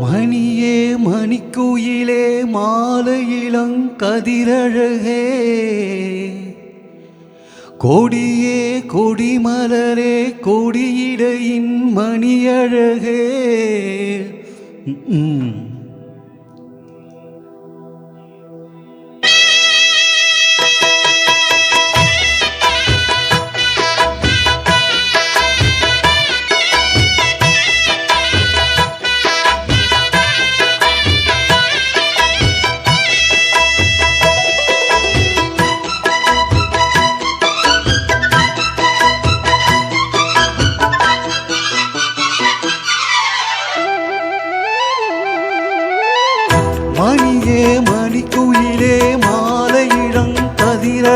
மணியே மணிக்குயிலே மாலையிளங் கதிரழகே. கொடியே கொடிமலரே கொடியிடையின் மணியழகே. ம்.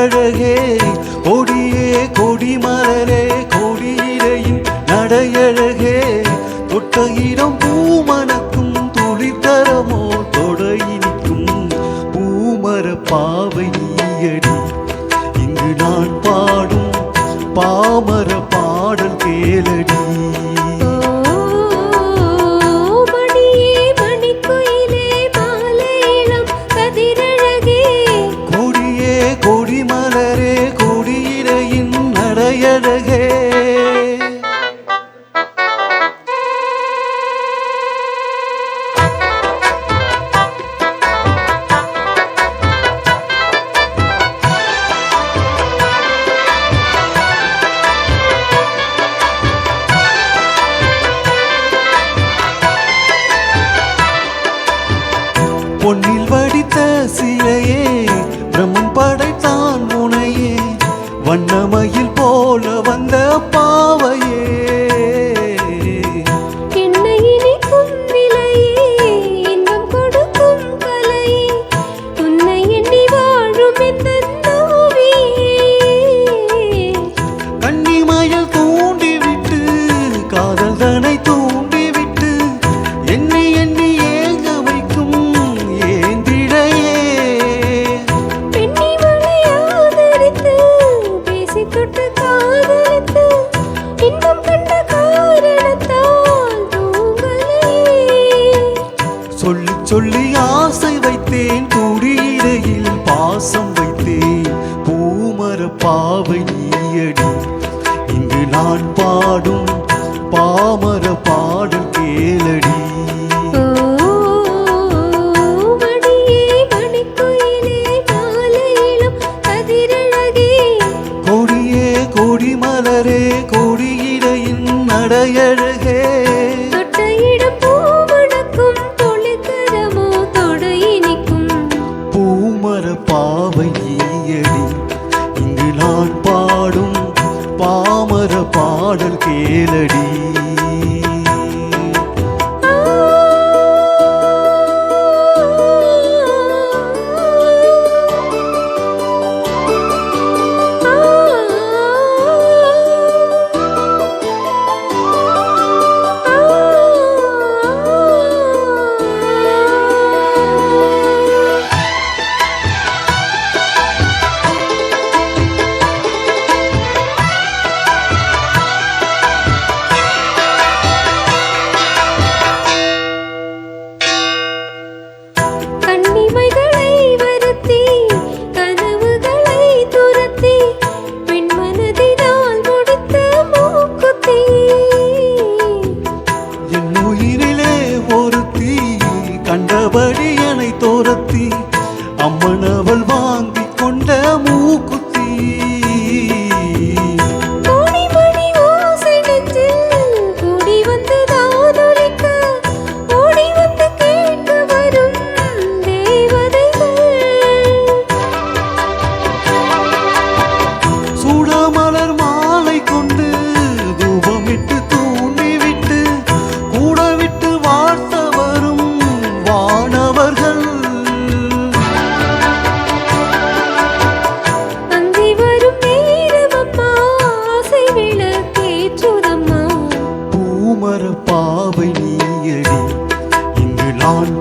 அழகே கொடியே கொடிமலரே கொடியிலையின் நடையழகே. தொட்டையிடம் பூமணக்கும் துளித்தரமோ தொடையினிக்கும் பூமர பாவை அடி வண்ணமயில் பாவையடி. இங்கு நான் பாடும் பாமர பாடல் கேளடி. on.